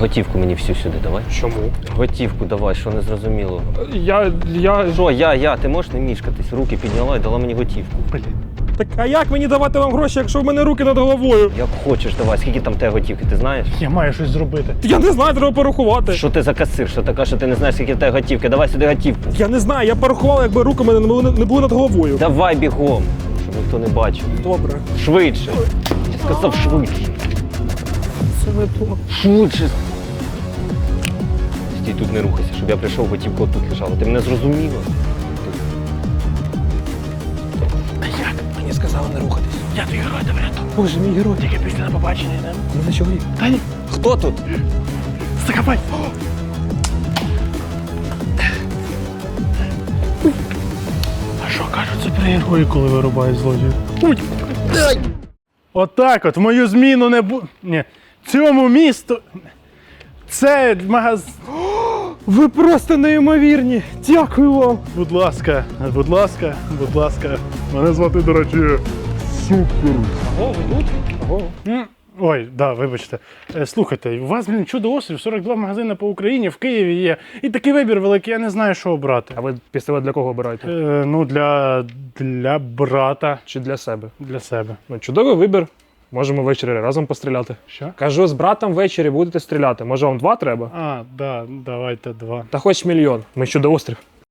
Готівку мені всю сюди давай. Чому? Готівку давай, що не зрозуміло. Я. я. Що, я, я, ти можеш не мішкатись, руки підняла і дала мені готівку. Блін. Так а як мені давати вам гроші, якщо в мене руки над головою? Як хочеш, давай, скільки там тебе готівки, ти знаєш? Я маю щось зробити. Я не знаю, треба порахувати. Що ти за касир? Що така, що ти не знаєш, скільки тебе готівки? Давай сюди готівку. Я не знаю, я порахував, якби руки в мене не були, не були над головою. Давай бігом, щоб ніхто не бачив. Добре. Швидше. Я сказав швидше. Це не то. Швидше. Стій тут не рухайся, щоб я прийшов, готівка тут лежала. Ти мене зрозуміла? Мені сказали не рухатись. Я твій герой тебе. Боже, мій герой. Тільки після на побачення йдемо. У мене чоловік. Та ні, Хто тут? закопай. А що кажуть супергерої, коли вирубають злодію? Отак от, в мою зміну не бу... Ні. Цьому місту. Це магаз. Ви просто неймовірні. Дякую вам. Будь ласка, будь ласка, будь ласка. Мене звати, до речі, Супер. Ого, ви тут? Ого. Ой, да, вибачте. Е, Слухайте, у вас, блін, чудо острів, 42 магазини по Україні, в Києві є. І такий вибір великий, я не знаю, що обрати. А ви пістолет для кого обираєте? Е, ну, для, для брата, Чи для себе? для себе. Ну, чудовий вибір. Можемо ввечері разом постріляти. Що? Кажу, з братом ввечері будете стріляти. Може, вам два треба? А, да, давайте два. Та хоч мільйон. Ми чудо острів.